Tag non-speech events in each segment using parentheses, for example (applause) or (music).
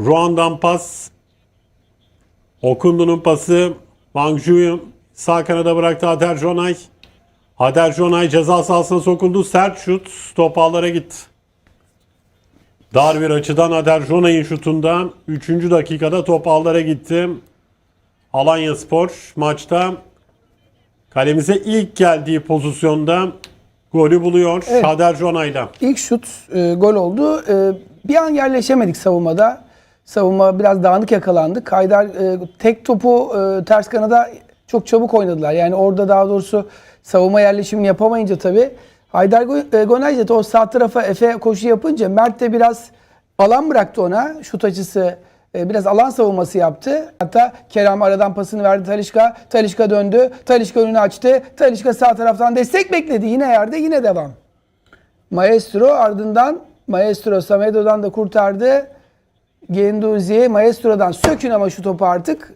Ruan'dan pas. Okundu'nun pası. Wang Ju'yu sağ kanada bıraktı Hader Jonay. Hader Jonay ceza sahasına sokuldu. Sert şut. Top ağlara gitti. Dar bir açıdan Hader Jonay'ın şutundan 3. dakikada top ağlara gitti. Alanya Spor maçta kalemize ilk geldiği pozisyonda golü buluyor Evet. Hader Jonay'la. İlk şut e, gol oldu. E, bir an yerleşemedik savunmada. Savunma biraz dağınık yakalandık. Haydar e, tek topu e, ters kanada çok çabuk oynadılar. Yani orada daha doğrusu savunma yerleşimini yapamayınca tabii Haydar e, Gonajdet o sağ tarafa Efe koşu yapınca Mert de biraz alan bıraktı ona. Şut açısı e, biraz alan savunması yaptı. Hatta Kerem aradan pasını verdi Talişka. Talişka döndü. Talişka önünü açtı. Talişka sağ taraftan destek bekledi. Yine yerde yine devam. Maestro ardından Maestro Samedo'dan da kurtardı. Genduzi Maestro'dan sökün ama şu topu artık.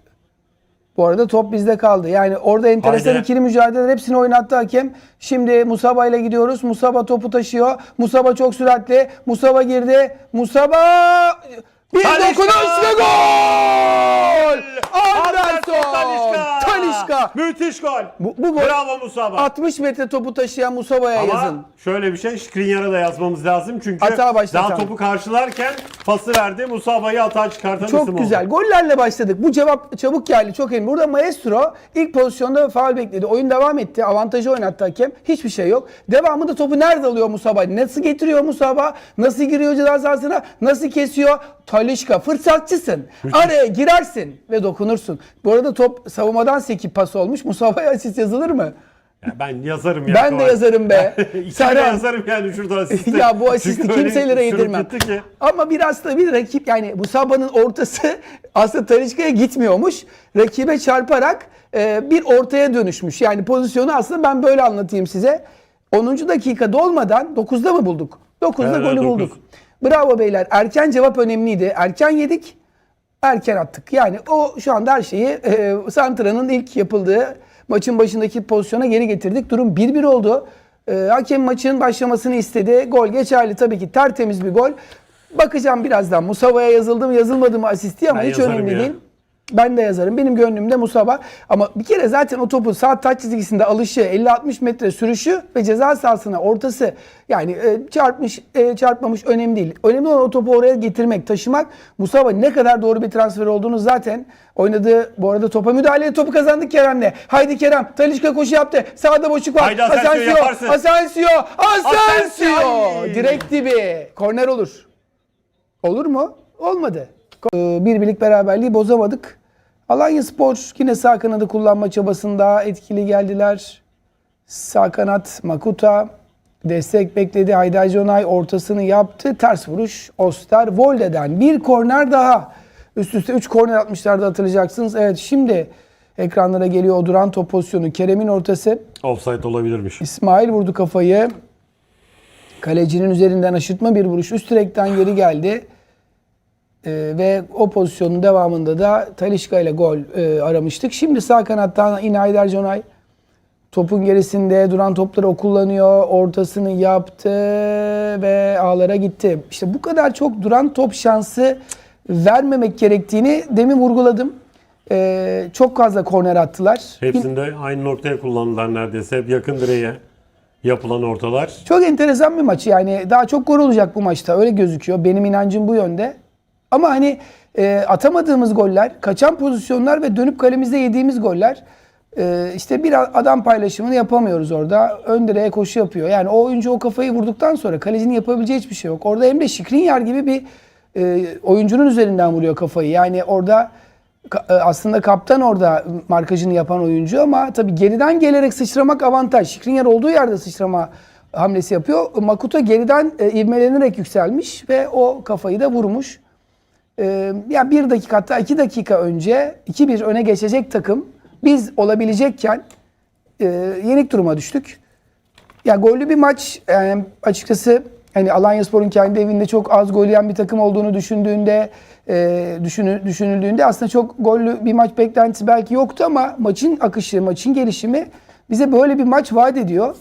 Bu arada top bizde kaldı. Yani orada enteresan Haydi. ikili mücadeleler hepsini oynattı hakem. Şimdi Musaba ile gidiyoruz. Musaba topu taşıyor. Musaba çok süratli. Musaba girdi. Musaba bir Talisca! dokunuş ve gol! Anderson! Talisca! Müthiş gol. Bu, bu gol Bravo Musaba. 60 metre topu taşıyan Musaba'ya Ama yazın. şöyle bir şey Skriniar'a da yazmamız lazım. Çünkü Hata başlatan. daha topu karşılarken pası verdi. Musaba'yı hata çıkartan isim Çok oldu. güzel. Gollerle başladık. Bu cevap çabuk geldi. Çok emin. Burada Maestro ilk pozisyonda faul bekledi. Oyun devam etti. Avantajı oynattı hakem. Hiçbir şey yok. Devamında topu nerede alıyor Musaba? Nasıl getiriyor Musaba? Nasıl giriyor ceza sahasına? Nasıl kesiyor? Talişka. Fırsatçısın. Araya girersin ve dokunursun. Bu arada top savunmadan sekip pas olmuş. Musaba'ya asist yazılır mı? Ya ben yazarım ya. Ben de Gol. yazarım be. (laughs) Serhan. yazarım yani şurada (laughs) asisti. ya bu asisti Çünkü kimselere yedirmem. Ama biraz da bir rakip yani Musaba'nın ortası (laughs) aslında Talişka'ya gitmiyormuş. Rakibe çarparak e, bir ortaya dönüşmüş. Yani pozisyonu aslında ben böyle anlatayım size. 10. dakikada olmadan 9'da mı bulduk? 9'da Evet, golü dokuz. bulduk. Bravo beyler. Erken cevap önemliydi. Erken yedik. Erken attık. Yani o şu anda her şeyi e, Santra'nın ilk yapıldığı maçın başındaki pozisyona geri getirdik. Durum 1-1 oldu. E, hakem maçın başlamasını istedi. Gol geçerli tabii ki tertemiz bir gol. Bakacağım birazdan Musaba'ya yazıldı mı yazılmadı mı asisti ama Ben hiç önemli ya. değil. Ben de yazarım. Benim gönlümde Musaba. Ama bir kere zaten o topun sağ taç çizgisinde alışı, 50-60 metre sürüşü ve ceza sahasına ortası yani e, çarpmış, e, çarpmamış önemli değil. Önemli olan o topu oraya getirmek, taşımak. Musaba ne kadar doğru bir transfer olduğunu zaten oynadığı, bu arada topa müdahale topu kazandık Kerem'le. Haydi Kerem, Talişka koşu yaptı. Sağda boşluk var. Haydi Asensio, yaparsın. Asensio, Asensio. Asensio, ay. Direkt dibi. Korner olur. Olur mu? Olmadı. Ee, Bir birlik beraberliği bozamadık. Alanya Spor yine sağ kanadı kullanma çabasında etkili geldiler. Sağ kanat Makuta destek bekledi. Haydar Jonay ortasını yaptı. Ters vuruş Oster Volde'den. Bir korner daha. Üst üste 3 korner atmışlardı hatırlayacaksınız. Evet şimdi ekranlara geliyor o duran top pozisyonu. Kerem'in ortası. Offside olabilirmiş. İsmail vurdu kafayı. Kalecinin üzerinden aşırtma bir vuruş. Üst direkten geri geldi. Ee, ve o pozisyonun devamında da Talişka ile gol e, aramıştık. Şimdi sağ kanattan yine Haydar Conay topun gerisinde duran topları o kullanıyor. Ortasını yaptı ve ağlara gitti. İşte bu kadar çok duran top şansı vermemek gerektiğini demin vurguladım. Ee, çok fazla korner attılar. Hepsinde aynı noktaya kullandılar neredeyse. Hep yakın direğe yapılan ortalar. Çok enteresan bir maç yani daha çok gol olacak bu maçta öyle gözüküyor. Benim inancım bu yönde. Ama hani e, atamadığımız goller, kaçan pozisyonlar ve dönüp kalemizde yediğimiz goller e, işte bir adam paylaşımını yapamıyoruz orada. Ön direğe koşu yapıyor. Yani o oyuncu o kafayı vurduktan sonra kalecinin yapabileceği hiçbir şey yok. Orada Emre Şikrinyar gibi bir e, oyuncunun üzerinden vuruyor kafayı. Yani orada e, aslında kaptan orada markajını yapan oyuncu ama tabii geriden gelerek sıçramak avantaj. Şikrinyar olduğu yerde sıçrama hamlesi yapıyor. Makuta geriden e, ivmelenerek yükselmiş ve o kafayı da vurmuş. E, ya bir dakika hatta iki dakika önce 2-1 öne geçecek takım biz olabilecekken e, yenik duruma düştük. Ya gollü bir maç yani açıkçası hani Alanyaspor'un kendi evinde çok az gol yiyen bir takım olduğunu düşündüğünde e, düşünü, düşünüldüğünde aslında çok gollü bir maç beklentisi belki yoktu ama maçın akışı, maçın gelişimi bize böyle bir maç vaat ediyor.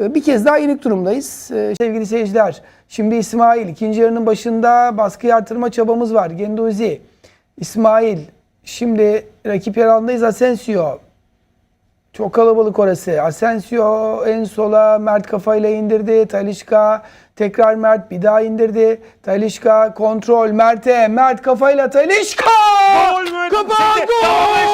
E, bir kez daha yenik durumdayız. E, sevgili seyirciler, şimdi İsmail ikinci yarının başında baskı artırma çabamız var. Genduzi, İsmail, şimdi rakip yer alandayız Asensio. Çok kalabalık orası. Asensio en sola Mert kafayla indirdi. Talişka tekrar Mert bir daha indirdi. Talişka kontrol Mert'e. Mert kafayla Talişka! Gol mü? Çekti. gol!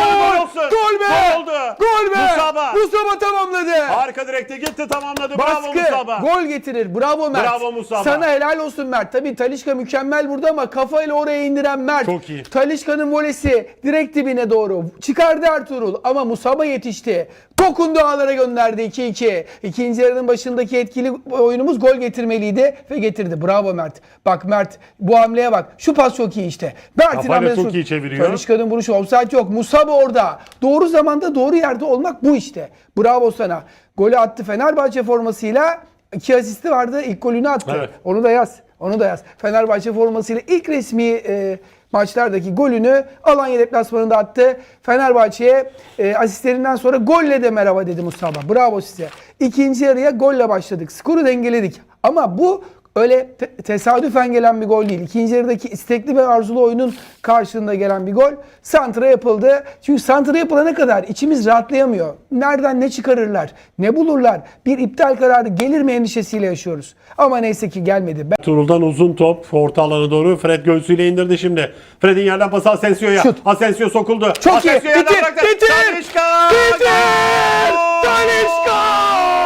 Gol olsun. Gol be! Gol oldu. Gol be! Musaba. Musaba tamamladı. Arka direkte gitti tamamladı. Bravo Baskı, Musaba. gol getirir. Bravo Mert. Bravo Musaba. Sana helal olsun Mert. Tabii Talişka mükemmel burada ama kafayla oraya indiren Mert. Çok iyi. Talişka'nın volesi direkt dibine doğru. Çıkardı Ertuğrul ama Musaba yetişti. Dokundu ağlara gönderdi 2-2. İkinci yarının başındaki etkili oyunumuz gol getirmeliydi ve getirdi. Bravo Mert. Bak Mert bu hamleye bak. Şu pas çok iyi işte. Mert'in Kafayla hamlesi çok iyi çeviriyor. Talişka'nın vuruşu offside yok. Musaba orada. Doğru zamanda doğru yerde olmak bu işte. Bravo sana. Golü attı Fenerbahçe formasıyla. iki asisti vardı. İlk golünü attı. Evet. Onu da yaz. Onu da yaz. Fenerbahçe formasıyla ilk resmi e, maçlardaki golünü Alanya deplasmanında attı. Fenerbahçe'ye e, asistlerinden sonra golle de merhaba dedi Mustafa. Bravo size. İkinci yarıya golle başladık. Skoru dengeledik. Ama bu öyle te- tesadüfen gelen bir gol değil. İkinci yarıdaki istekli ve arzulu oyunun karşılığında gelen bir gol. Santra yapıldı. Çünkü santra yapılana kadar içimiz rahatlayamıyor. Nereden ne çıkarırlar, ne bulurlar, bir iptal kararı gelir mi endişesiyle yaşıyoruz. Ama neyse ki gelmedi. Ben- Turul'dan uzun top orta alana doğru. Fred göğsüyle indirdi şimdi. Fred'in yerden pası Asensio'ya. Şut. Asensio sokuldu. Çok iyi. Asensio yerden Bitir, bıraktı. bitir, Talisca! bitir! Gol! Talisca! Gol!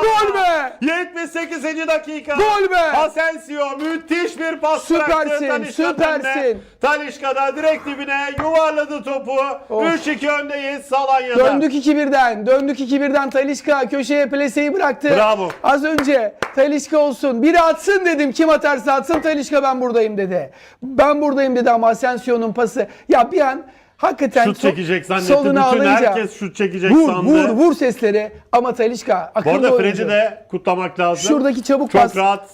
Gol be! 78. dakika. Gol be! Asensio müthiş bir pas Süpersin, bıraktı Talisca'nın süpersin. önüne. Talisca da direkt dibine yuvarladı topu. Of. 3-2 öndeyiz Salanya'da. Döndük 2-1'den. Döndük 2-1'den Talişka köşeye pleseyi bıraktı. Bravo. Az önce Talişka olsun. Biri atsın dedim. Kim atarsa atsın Talişka ben buradayım dedi. Ben buradayım dedi ama Asensio'nun pası. Ya bir an hakikaten Şut çekecek zannetti. Bütün alınca herkes şut çekecek vur, sandı. vur vur sesleri ama Talişka Bu akıllı arada oyuncu. Fred'i de kutlamak lazım. Şuradaki çabuk Çok pas. rahat